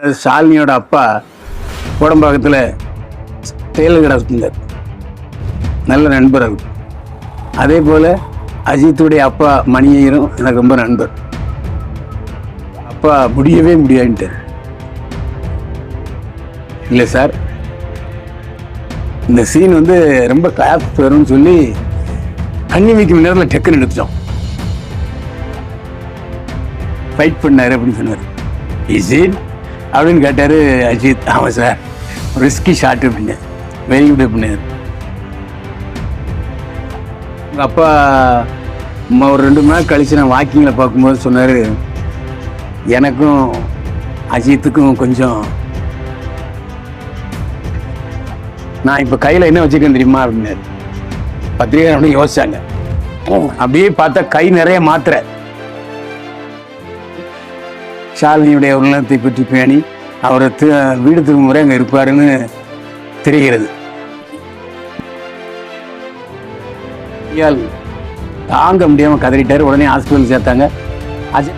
ஷாலினியோட அப்பா கோடம்பாக்கத்தில் டெய்லர் கடை நல்ல நண்பர் அவர். அதே போல் அஜித்துடைய அப்பா மணியையரும் எனக்கு ரொம்ப நண்பர். அப்பா முடியவே முடியாதுன்ட்டார். இல்லை சார் இந்த சீன் வந்து ரொம்ப கிளாப் வரும்னு சொல்லி கண்ணி வைக்கும் நேரத்தில் டக்குன்னு எடுத்துட்டோம். ஃபைட் பண்ணார் அப்படின்னு சொன்னார். இஸ் இட் அப்படின்னு கேட்டார் அஜித். ஆமாம் சார் ரிஸ்கி ஷார்ட் அப்படின்னு. வெரி குட் பண்ணார் எங்கள் அப்பா ஒரு ரெண்டு மணி நேரம் கழிச்சு நான் வாக்கிங்கில் பார்க்கும்போது சொன்னார் எனக்கும் அஜித்துக்கும் கொஞ்சம் நான் இப்போ கையில் என்ன வச்சுருக்கேன் தெரியுமா? அப்படின்னாரு. பத்திரிகை அப்படின்னு யோசிச்சாங்க. அப்படியே பார்த்தா கை நிறைய மாத்திரை ஷாலினியுடைய உள்ளத்தை பற்றி பேணி அவரை வீடு திரும்ப முறை அங்கே இருப்பாருன்னு தெரிகிறது. தாங்க முடியாம கதறிட்டார். உடனே ஹாஸ்பிட்டல் சேர்த்தாங்க. அஜி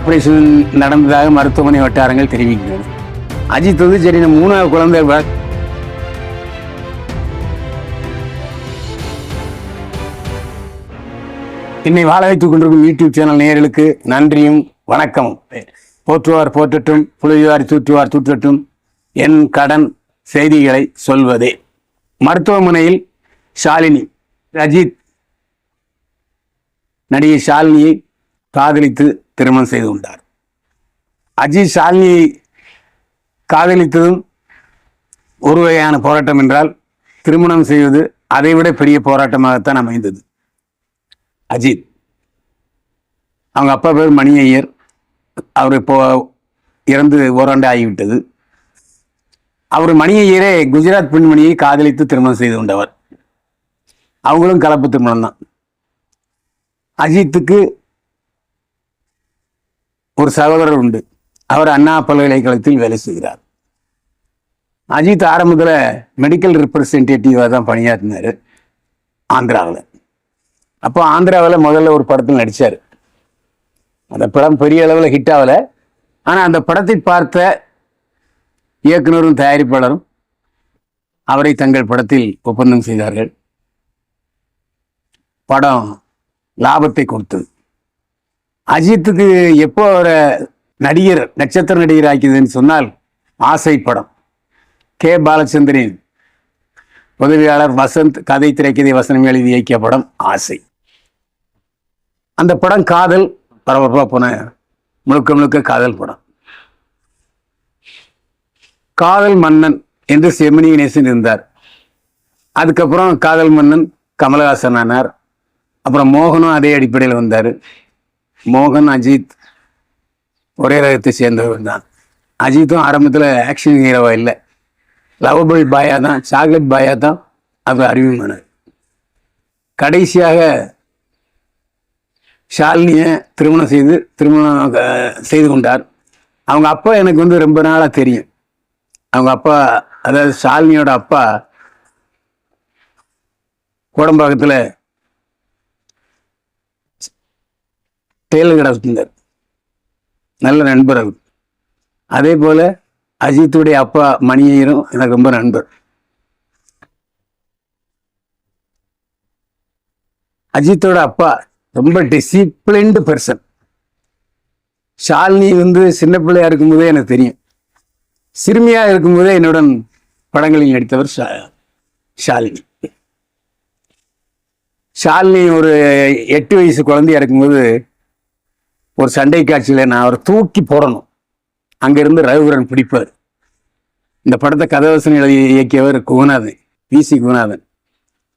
ஆப்ரேஷன் நடந்ததாக மருத்துவமனை வட்டாரங்கள் தெரிவிக்கிறது அஜித் வந்து சரி நம்ம மூணாவது குழந்தை என்னை வாழ வைத்துக் கொண்டிருக்கும் யூடியூப் சேனல் நேயர்களுக்கு நன்றியும் வணக்கமும். போற்றுவார் போற்றட்டும் புழுவார் தூற்றுவார் தூற்றட்டும் என் கடன் செய்திகளை சொல்வதே. மருத்துவமனையில் ஷாலினி அஜித் நடிகை ஷாலினியை காதலித்து திருமணம் செய்து கொண்டார். அஜித் ஷாலினியை காதலித்ததும் ஒரு வகையான போராட்டம் என்றால் திருமணம் செய்வது அதைவிட பெரிய போராட்டமாகத்தான் அமைந்தது. அஜித். அவங்க அப்பா பேர் மணி ஐயர். அவர் இப்போ இறந்து ஓராண்டு ஆகிவிட்டது. அவர் மணி ஐயரே குஜராத் பெண்மணியை காதலித்து திருமணம் செய்து கொண்டவர். அவங்களும் கலப்பு திருமணம் தான். அஜித்துக்கு ஒரு சகோதரர் உண்டு. அவர் அண்ணா பல்கலைக்கழகத்தில் வேலை செய்கிறார். அஜித் ஆரம்பத்தில் மெடிக்கல் ரெப்ரசன்டேட்டிவாக தான் பணியாற்றினார். ஆந்திராவில். அப்போ ஆந்திராவில் முதல்ல ஒரு படத்தில் நடித்தார் அந்த படம் பெரிய அளவில் ஹிட் ஆகலை. ஆனால் அந்த படத்தை பார்த்த இயக்குனரும் தயாரிப்பாளரும் அவரை தங்கள் படத்தில் ஒப்பந்தம் செய்தார்கள். படம் லாபத்தை கொடுத்தது. அஜித்துக்கு எப்போ அவரை நடிகர் நட்சத்திர நடிகர் ஆக்கியதுன்னு சொன்னால் ஆசை படம். கே. பாலச்சந்திரன் உதவியாளர் வசந்த் கதை திரைக்கதை வசனம் எழுதி இயக்கிய படம் ஆசை. அந்த படம் காதல் பரபரப்பாக போன முழுக்க முழுக்க காதல் படம். காதல் மன்னன் என்று செமினி கணேசன் இருந்தார். அதுக்கப்புறம் காதல் மன்னன் கமலஹாசன் ஆனார். அப்புறம் மோகனும் அதே அடிப்படையில் வந்தார். மோகன் அஜித் ஒரே ரகத்தை சேர்ந்தவர் தான் அஜித்தும் ஆரம்பத்தில் ஆக்ஷன் ஹீரோவாக இல்லை. லவபிள் பாயா தான் சாக்லேட் பாயா தான் அவர் அறிமுகமானார் கடைசியாக ஷாலினியை திருமணம் செய்து திருமணம் செய்து கொண்டார். அவங்க அப்பா எனக்கு வந்து ரொம்ப நாளாக தெரியும். அவங்க அப்பா அதாவது ஷாலினியோட அப்பா கோடம்பாக்கத்தில் டெய்லர் கடை வச்சிருந்தார். நல்ல நண்பர் அவர். அதே போல் அஜித்துடைய அப்பா மணியையரும் எனக்கு ரொம்ப நண்பர். அஜித்தோட அப்பா ரொம்ப டிசிப்ளின்டு பர்சன் ஷாலினி வந்து சின்ன பிள்ளையா இருக்கும்போதே எனக்கு தெரியும். சிறுமியா இருக்கும்போதே என்னுடன் படங்களில் நடித்தவர் ஷா- ஷாலினி. ஷாலினி ஒரு எட்டு வயசு குழந்தையா இருக்கும்போது ஒரு சண்டை காட்சியில் நான் அவரை தூக்கி போடணும். அங்கிருந்து ரகுவரன் பிடிப்பார். இந்த படத்தை கதவசனம் எழுதி இயக்கியவர் குகநாதன் பி சி குகநாதன்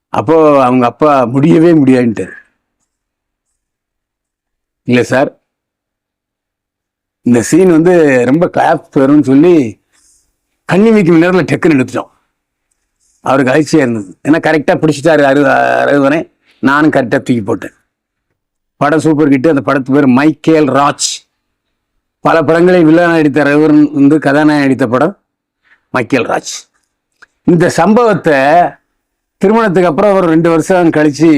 அப்போது அவங்க அப்பா முடியவே முடியாதுன்ட்டார். இல்லை சார். இந்த சீன் வந்து ரொம்ப கிளாப் வரும்னு சொல்லி கண்ணி வைக்கும் நேரத்தில் டெக்குன்னு எடுத்துட்டோம். அவருக்கு அதிர்ச்சியாக இருந்தது. ஏன்னா கரெக்டாக பிடிச்சிட்டாரு அரு ரகுவரன். நானும் கரெக்டாக தூக்கி போட்டேன். படம் சூப்பர் கிட்டு அந்த படத்து பேர் மைக்கேல் ராஜ். பல படங்களில் வில்லன் நடித்த ரகுவரன் வந்து கதாநாயகன் நடித்த படம் மைக்கேல் ராஜ். இந்த சம்பவத்தை திருமணத்துக்கு அப்புறம் ஒரு ரெண்டு வருஷம் கழித்து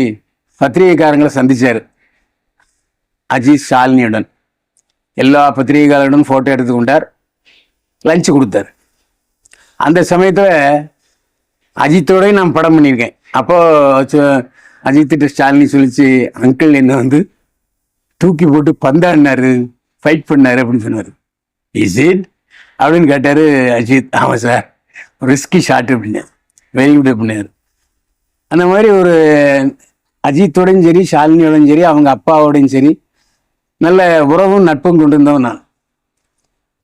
பத்திரிகைக்காரங்களை சந்தித்தார் அஜித் ஷாலினியுடன். எல்லா பத்திரிகையாளர்களும் ஃபோட்டோ எடுத்து கொண்டார். லஞ்ச் கொடுத்தார். அந்த சமயத்தில் அஜித்தோடய நான் படம் பண்ணியிருக்கேன். அப்போது அஜித்திட்ட ஸ்டாலினி சொல்லிச்சு அங்கிள் என்ன வந்து தூக்கி போட்டு பந்தாடினாரு. ஃபைட் பண்ணார் அப்படின்னு சொன்னார். இஸ் இட் அப்படின்னு கேட்டார் அஜித். ஆமாம் சார். ரிஸ்கி ஷாட் அப்படின்னார். வெரி குட் அப்படின்னாரு. அந்த மாதிரி ஒரு அஜித்தோடையும் சரி ஷாலினியோடையும் சரி அவங்க அப்பாவோடையும் சரி நல்ல உறவும் நட்பும் கொண்டு இருந்தவன் நான்.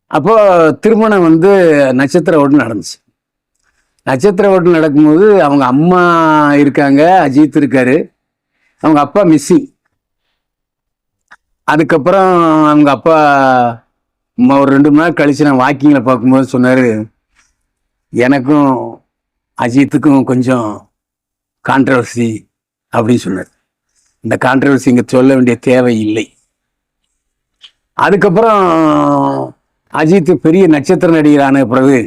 அப்போது திருமணம் வந்து நட்சத்திர ஓட்டு நடந்துச்சு. நட்சத்திர ஓட்டு நடக்கும்போது அவங்க அம்மா இருக்காங்க அஜித் இருக்காரு. அவங்க அப்பா மிஸ்ஸிங் அதுக்கப்புறம் அவங்க அப்பா ஒரு ரெண்டு மணி நேரம் கழிச்சு நான் வாக்கிங்கில் பார்க்கும்போது சொன்னார் எனக்கும் அஜித்துக்கும் கொஞ்சம் கான்ட்ரவர்சி அப்படின்னு சொன்னார். இந்த கான்ட்ரவர்சி இங்கே சொல்ல வேண்டிய தேவை இல்லை. அதுக்கப்புறம் அஜித் பெரிய நட்சத்திர நடிகரான பிறகு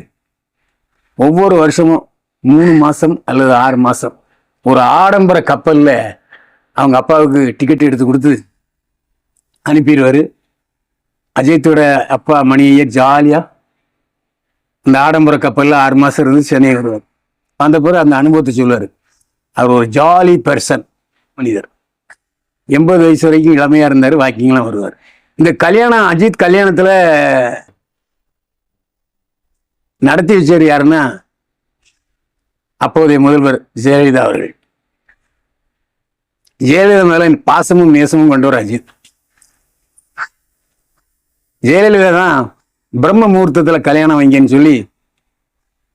ஒவ்வொரு வருஷமும் மூணு மாதம் அல்லது ஆறு மாதம் ஒரு ஆடம்பர கப்பலில் அவங்க அப்பாவுக்கு டிக்கெட் எடுத்து கொடுத்து அனுப்பிடுவார். அஜித்தோட அப்பா மணியை ஜாலியாக அந்த ஆடம்பர கப்பலில் ஆறு மாதம் இருந்து சென்னை வருவார். வந்த பிறகு அந்த அனுபவத்தை சொல்லுவார். அவர் ஒரு ஜாலி பர்சன் மனிதர். எண்பது வயசு வரைக்கும் இளமையாக இருந்தார் வாக்கிங்லாம் வருவார். இந்த கல்யாணம் அஜித் கல்யாணத்தில் நடத்தி வச்சவர் யாருன்னா அப்போதைய முதல்வர் ஜெயலலிதா அவர்கள். ஜெயலலிதா மேலே பாசமும் நேசமும் கொண்டவர் அஜித். ஜெயலலிதா தான் பிரம்ம முகூர்த்தத்தில் கல்யாணம் வைங்கன்னு சொல்லி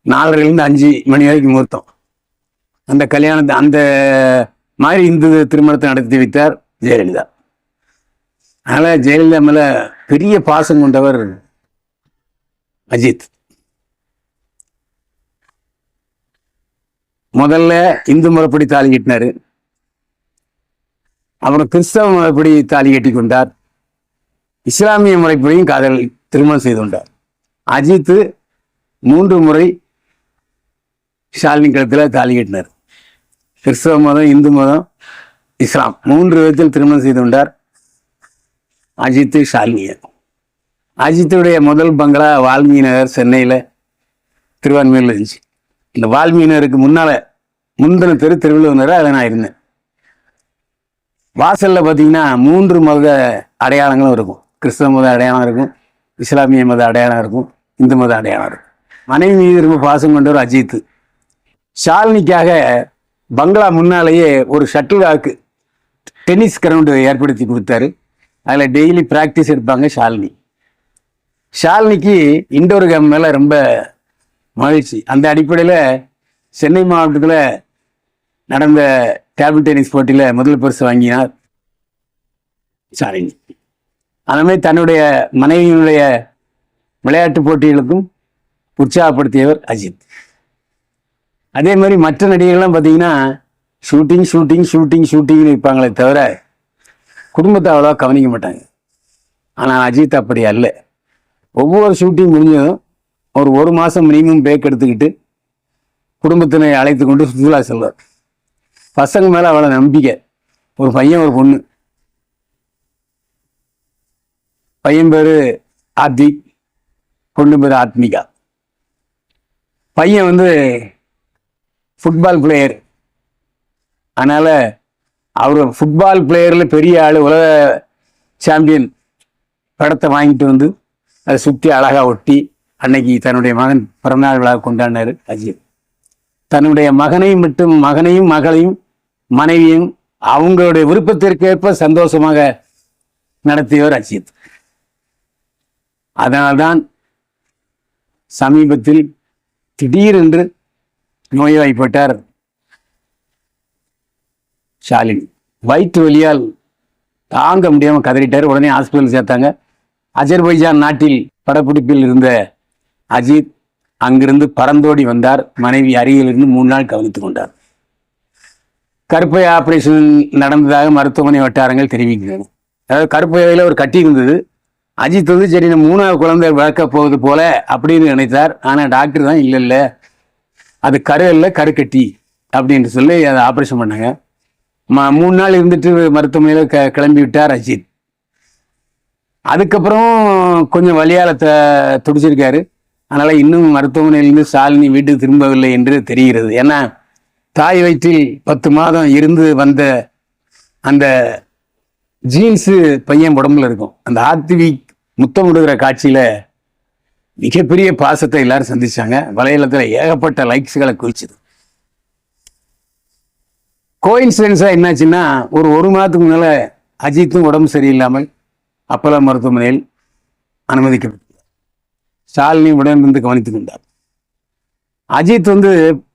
நாலரைலேருந்து அஞ்சு மணி வரைக்கும் முகூர்த்தம். அந்த கல்யாணத்தை அந்த மாதிரி இந்து திருமணத்தை நடத்தி வைத்தார் ஜெயலலிதா. அதனால் ஜெயலலிதா மேலே பெரிய பாசம் கொண்டவர் அஜித். முதல்ல இந்து முறைப்படி தாலி கட்டினாரு. அப்புறம் கிறிஸ்தவ முறைப்படி தாலி கட்டி கொண்டார். இஸ்லாமிய முறைப்படியும் காதல் திருமணம் செய்து கொண்டார் அஜித் மூன்று முறை ஷாலினி கழுத்தில் தாலி கட்டினார். கிறிஸ்தவ மதம் இந்து மதம் இஸ்லாம் மூன்று விதத்தில் திருமணம் செய்து கொண்டார் அஜித் ஷாலினியை அஜித்துடைய முதல் பங்களா வால்மீகி நகர் சென்னையில் திருவான்மையில் இருந்துச்சு. இந்த வால்மீகி நகருக்கு முன்னால் முந்தின தெரு திருவள்ளுவர் அதில் நான் இருந்தேன். வாசலில் பார்த்தீங்கன்னா மூன்று மத அடையாளங்களும் இருக்கும். கிறிஸ்தவ மத அடையாளம் இருக்கும் இஸ்லாமிய மத அடையாளம் இருக்கும் இந்து மத அடையாளம் இருக்கும். மனைவி மீது ரொம்ப பாசம் கொண்டவர் அஜித். ஷாலினிக்காக பங்களா முன்னாலேயே ஒரு ஷட்டில் காக்கு டென்னிஸ் கிரவுண்டு ஏற்படுத்தி கொடுத்தாரு. அதில் டெய்லி ப்ராக்டிஸ் எடுப்பாங்க ஷாலினி. ஷாலினிக்கு இண்டோர் கேம் மேலே ரொம்ப மகிழ்ச்சி. அந்த அடிப்படையில் சென்னை மாவட்டத்தில் நடந்த டேபிள் டென்னிஸ் போட்டியில் முதல் பரிசு வாங்கினார் ஷாலினி. அந்த தன்னுடைய மனைவியினுடைய விளையாட்டு போட்டிகளுக்கும் உற்சாகப்படுத்தியவர் அஜித். அதே மாதிரி மற்ற நடிகர்கள்லாம் பார்த்தீங்கன்னா ஷூட்டிங் ஷூட்டிங் ஷூட்டிங் ஷூட்டிங்னு இருப்பாங்களே தவிர குடும்பத்தை அவ்வளோவா கவனிக்க மாட்டாங்க. ஆனால் அஜித் அப்படி அல்ல. ஒவ்வொரு ஷூட்டிங் முடிஞ்சதும் ஒரு ஒரு மாதம் மினிமம் பிரேக் எடுத்துக்கிட்டு குடும்பத்தினை அழைத்து கொண்டு சுற்றுலா செல்வார். பசங்க மேலே அவ்வளோ நம்பிக்கை. ஒரு பையன் ஒரு பொண்ணு. பையன் பேர் ஆர்த்திக் பொண்ணு பேர் ஆத்மிகா. பையன் வந்து ஃபுட்பால் பிளேயர் அதனால் அவர் ஃபுட்பால் பிளேயரில் பெரிய ஆள் உலக சாம்பியன் படத்தை வாங்கிட்டு வந்து அதை சுற்றி அழகாக ஒட்டி அன்னைக்கு தன்னுடைய மகன் பிறந்தநாள் விழா கொண்டாடினார் அஜித். தன்னுடைய மகனையும் மட்டும் மகனையும் மகளையும் மனைவியும் அவங்களுடைய விருப்பத்திற்கேற்ப சந்தோஷமாக நடத்தியவர் அஜித். அதனால்தான் சமீபத்தில் திடீரென்று நோய்வாய்ப்பட்டார் ஷாலின் வயிற்று வழியால் தாங்க முடியாமல் கதறிட்டார். உடனே ஹாஸ்பிட்டல் சேர்த்தாங்க. அஜர்பைஜான் நாட்டில் படப்பிடிப்பில் இருந்த அஜித் அங்கிருந்து பறந்தோடி வந்தார். மனைவி அருகில் இருந்து மூணு நாள் கவனித்துக் கொண்டார். கருப்பை ஆபரேஷன் நடந்ததாக மருத்துவமனை வட்டாரங்கள் தெரிவிக்கின்றன. அதாவது கருப்பையில் ஒரு கட்டி இருந்தது. அஜித் வந்து சரி நம்ம மூணாவது குழந்தை வளர்க்க போவது போல அப்படின்னு நினைத்தார். ஆனால் டாக்டர் தான் இல்லை இல்லை. அது கரு இல்லை கருக்கட்டி அப்படின்னு சொல்லி அதை ஆப்ரேஷன் பண்ணாங்க. ம மூணு நாள் இருந்துட்டு மருத்துவமனையில் க கிளம்பி விட்டார் அஜித். அதுக்கப்புறம் கொஞ்சம் வழியால் த துடிச்சிருக்காரு. அதனால் இன்னும் மருத்துவமனையிலிருந்து சாலினி வீட்டுக்கு திரும்பவில்லை என்று தெரிகிறது. ஏன்னா தாய் வயிற்றில் பத்து மாதம் இருந்து வந்த அந்த ஜீன்ஸு பையன் உடம்புல இருக்கும். அந்த ஆர்த்திவி முத்தம் விடுகிற காட்சியில மிகப்பெரிய பாசத்தை எல்லாரும் சந்திச்சாங்க. வலையளத்தில் ஏகப்பட்ட லைக்ஸ்களை குவிச்சுது. கோயின்சிடென்ஸாக என்னாச்சுன்னா ஒரு ஒரு மாதத்துக்கு முன்னால் அஜித்தும் உடம்பு சரியில்லாமல் அப்பலா மருத்துவமனையில் அனுமதிக்கப்பட்டார். ஸ்டாலினி உடனிருந்து கவனித்துக் கொண்டார். அஜித் வந்து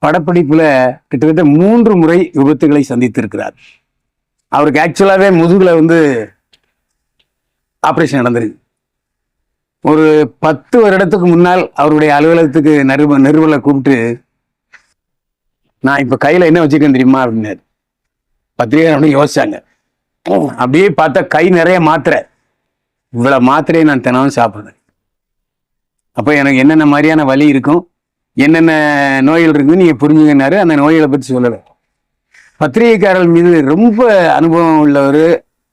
படப்பிடிப்புல கிட்டத்தட்ட மூன்று முறை விபத்துகளை சந்தித்திருக்கிறார். அவருக்கு ஆக்சுவலாகவே முதுகில் வந்து ஆப்ரேஷன் நடந்திருக்கு. ஒரு பத்து வருடத்துக்கு முன்னால் அவருடைய அலுவலகத்துக்கு நிறுவ நிறுவலை கூப்பிட்டு நான் இப்போ கையில் என்ன வச்சுருக்கேன் தெரியுமா? அப்படின்னாரு. பத்திரிகை அப்படின்னு யோசிச்சாங்க. அப்படியே பார்த்தா கை நிறைய மாத்திரை. இவ்வளோ மாத்திரையை நான் தினமும் சாப்பிட்றேன் அப்போ எனக்கு என்னென்ன மாதிரியான வலி இருக்கும்? என்னென்ன நோய்கள் இருக்குன்னு நீங்கள் புரிஞ்சுங்கன்னாரு அந்த நோய்களை பற்றி சொல்லலை. பத்திரிகைக்காரர்கள் மீது ரொம்ப அனுபவம் உள்ளவர்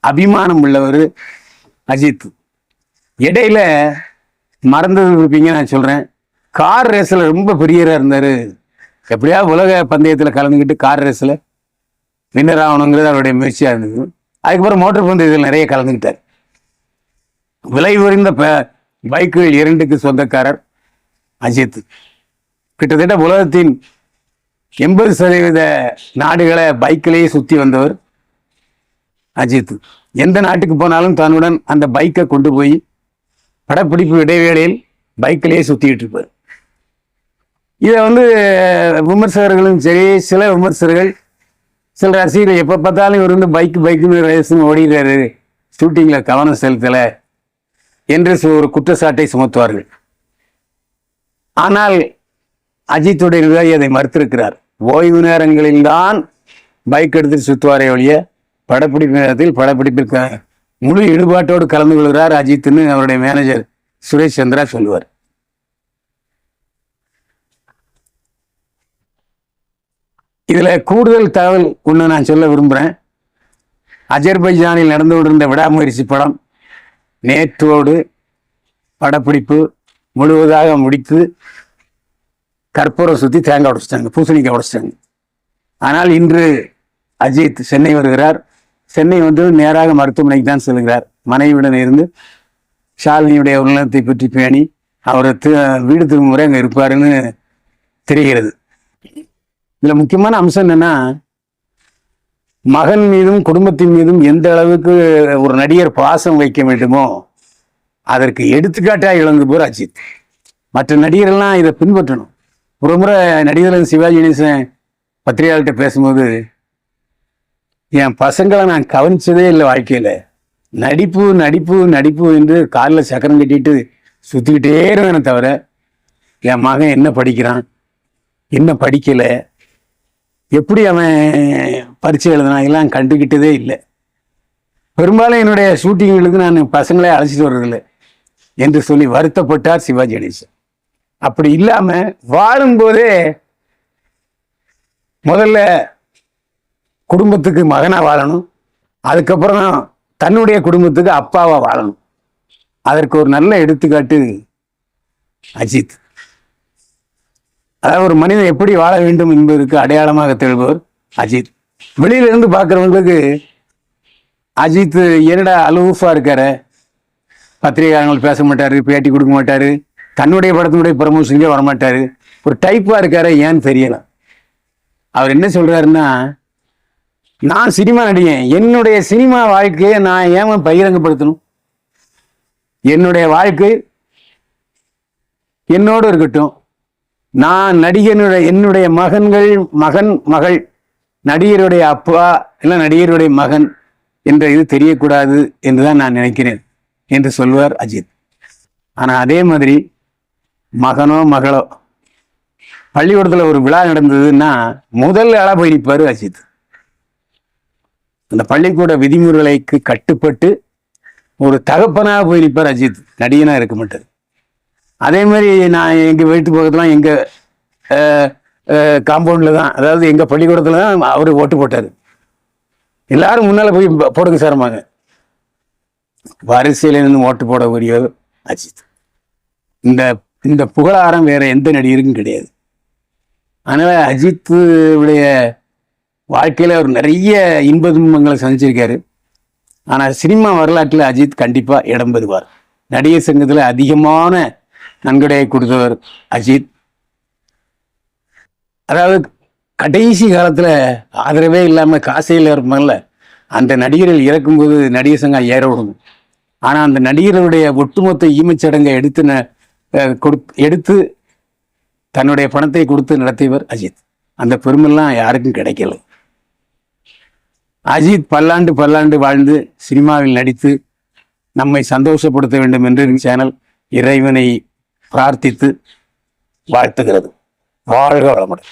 அபிமானம் உள்ளவர் அஜித். இடையில மறந்தது இருப்பீங்க நான் சொல்றேன். கார் ரேஸில் ரொம்ப பெரியராக இருந்தார். எப்படியா உலக பந்தயத்தில் கலந்துக்கிட்டு கார் ரேஸில் வின்னர் ஆகணுங்கிறது அவருடைய முயற்சியாக இருந்தது. அதுக்கப்புறம் மோட்டர் பந்தயத்தில் நிறைய கலந்துக்கிட்டார் விலை உயர்ந்த ப- பைக்குகள் இரண்டுக்கு சொந்தக்காரர் அஜித். கிட்டத்தட்ட உலகத்தின் எண்பது சதவீத நாடுகளை பைக்கிலேயே சுற்றி வந்தவர் அஜித். எந்த நாட்டுக்கு போனாலும் தன்னுடன் அந்த பைக்கை கொண்டு போய் படப்பிடிப்பு இடைவேளையில் பைக்கிலேயே சுற்றிக்கிட்டு இருப்பார் இதை வந்து விமர்சகர்களும் சரி சில விமர்சகர்கள் சில ரசிகர்கள் எப்போ பார்த்தாலும் இவர் வந்து பைக் பைக்குன்னு ரேஸுன்னு ஓடிடுறாரு ஷூட்டிங்கில் கவனம் செலுத்தலை என்று ஒரு குற்றச்சாட்டை சுமத்துவார்கள். ஆனால் அஜித்துடைய நிர்வாகி அதை மறுத்திருக்கிறார். ஓய்வு நேரங்களில்தான் பைக் எடுத்து சுற்றுவாரே ஒழிய படப்பிடிப்பு நேரத்தில் படப்பிடிப்பிற்கு முழு ஈடுபாட்டோடு கலந்து கொள்கிறார் அஜித்னு அவருடைய மேனேஜர் சுரேஷ் சந்திரா சொல்லுவார். இதில் கூடுதல் தகவல் ஒன்று நான் சொல்ல விரும்புகிறேன் அஜர்பைஜானில் நடந்து கொண்டிருந்த விடாமுயற்சி படம் நேற்றோடு படப்பிடிப்பு முழுவதாக முடித்து கற்பூரம் சுற்றி தேங்காய் உடைச்சிட்டாங்க பூசணிக்காய் உடைச்சிட்டாங்க. ஆனால் இன்று அஜித் சென்னை வருகிறார். சென்னை வந்து நேராக மருத்துவமனைக்கு தான் செல்கிறார். மனைவியுடன் இருந்து ஷாலினியுடைய உடல்நலத்தை பற்றி பேணி அவர் வீடு திரும்பும் முறை அங்கே இருப்பாருன்னு தெரிகிறது. இதில் முக்கியமான அம்சம் என்னன்னா மகன் மீதும் குடும்பத்தின் மீதும் எந்த அளவுக்கு ஒரு நடிகர் பாசம் வைக்க வேண்டுமோ அதற்கு எடுத்துக்காட்டாக இழந்து போர் அஜித். மற்ற நடிகர்கள்லாம் இதை பின்பற்றணும். ஒரு முறை நடிகர் சிவாஜி கணேசன் பத்திரிகையாளர்கிட்ட பேசும்போது என் பசங்களை நான் கவனிச்சதே இல்லை வாழ்க்கையில். நடிப்பு நடிப்பு நடிப்பு என்று காலில் சக்கரம் கட்டிட்டு சுற்றிக்கிட்டே இருவேனே தவிர என் மகன் என்ன படிக்கிறான் என்ன படிக்கலை எப்படி அவன் பரீட்சை எழுதுனா எல்லாம் கண்டுக்கிட்டதே இல்லை. பெரும்பாலும் என்னுடைய ஷூட்டிங்களுக்கு நான் பசங்களே அழைச்சிட்டு வர்றதில்லை என்று சொல்லி வருத்தப்பட்டார் சிவாஜி கணேசன். அப்படி இல்லாமல் வாழும்போதே முதல்ல குடும்பத்துக்கு மகனாக வாழணும். அதுக்கப்புறம் தன்னுடைய குடும்பத்துக்கு அப்பாவாக வாழணும். அதற்கு ஒரு நல்ல எடுத்துக்காட்டு அஜித். அதாவது ஒரு மனிதன் எப்படி வாழ வேண்டும் என்பதற்கு அடையாளமாக திகழ்பவர் அஜித். வெளியில இருந்து பார்க்குறவங்களுக்கு அஜித் என்னடா அலுவஃபாக இருக்கார? பத்திரிகையாளர்கள் பேச மாட்டார் பேட்டி கொடுக்க மாட்டார். தன்னுடைய படத்தினுடைய ப்ரமோஷனுக்கே வரமாட்டார். ஒரு டைப்பாக இருக்கார ஏன்னு தெரியலை. அவர் என்ன சொல்கிறாருன்னா நான் சினிமா நடிகன். என்னுடைய சினிமா வாழ்க்கையை நான் ஏன் பகிரங்கப்படுத்தணும்? என்னுடைய வாழ்க்கை என்னோடு இருக்கட்டும். நான் நடிகனுடைய என்னுடைய மகன்கள் மகன் மகள் நடிகருடைய அப்பா இல்லை நடிகருடைய மகன் என்ற இது தெரியக்கூடாது என்று தான் நான் நினைக்கிறேன் என்று சொல்வார் அஜித். ஆனால் அதே மாதிரி மகனோ மகளோ பள்ளிக்கூடத்தில் ஒரு விழா நடந்ததுன்னா முதல் ஆளாக போய் நிற்பார் அஜித். அந்த பள்ளிக்கூட விதிமுறைகளுக்கு கட்டுப்பட்டு ஒரு தகப்பனாக போய் நிற்பார் அஜித். நடிகனாக இருக்க மாட்டார். அதே மாதிரி நான் எங்கள் வீட்டு பக்கத்துலாம் எங்கள் காம்பவுண்டில் தான் அதாவது எங்கள் பள்ளிக்கூடத்தில் தான் அவர் ஓட்டு போட்டார். எல்லாரும் முன்னால் போய் போடுங்க சார்மாங்க வரிசையில இருந்து ஓட்டு போடக்கூடியவர் அஜித். இந்த இந்த புகழாரம் வேற எந்த நடிகருக்கும் கிடையாது. அதனால அஜித்துடைய உடைய வாழ்க்கையில் அவர் நிறைய இன்ப துன்பங்களை சந்திச்சிருக்காரு. ஆனால் சினிமா வரலாற்றில் அஜித் கண்டிப்பாக இடம் பெறுவார். நடிகர் சங்கத்தில் அதிகமான நன்கொடையை கொடுத்தவர் அஜித். அதாவது கடைசி காலத்தில் ஆதரவே இல்லாமல் காசையில் இருப்பாங்கல்ல அந்த நடிகர்கள் இறக்கும்போது நடிகர் சங்கம் ஏற விடுங்க ஆனால் அந்த நடிகர்களுடைய ஒட்டுமொத்த ஈமச்சடங்கை எடுத்து ந- கொடுத்- எடுத்து தன்னுடைய பணத்தை கொடுத்து நடத்தியவர் அஜித். அந்த பெருமெல்லாம் யாருக்கும் கிடைக்கல. அஜித் பல்லாண்டு பல்லாண்டு வாழ்ந்து சினிமாவில் நடித்து நம்மை சந்தோஷப்படுத்த வேண்டும் என்று சேனல் இறைவனை பிரார்த்தித்து வாழ்த்துகிறது. வாழ்க வளமுடன்.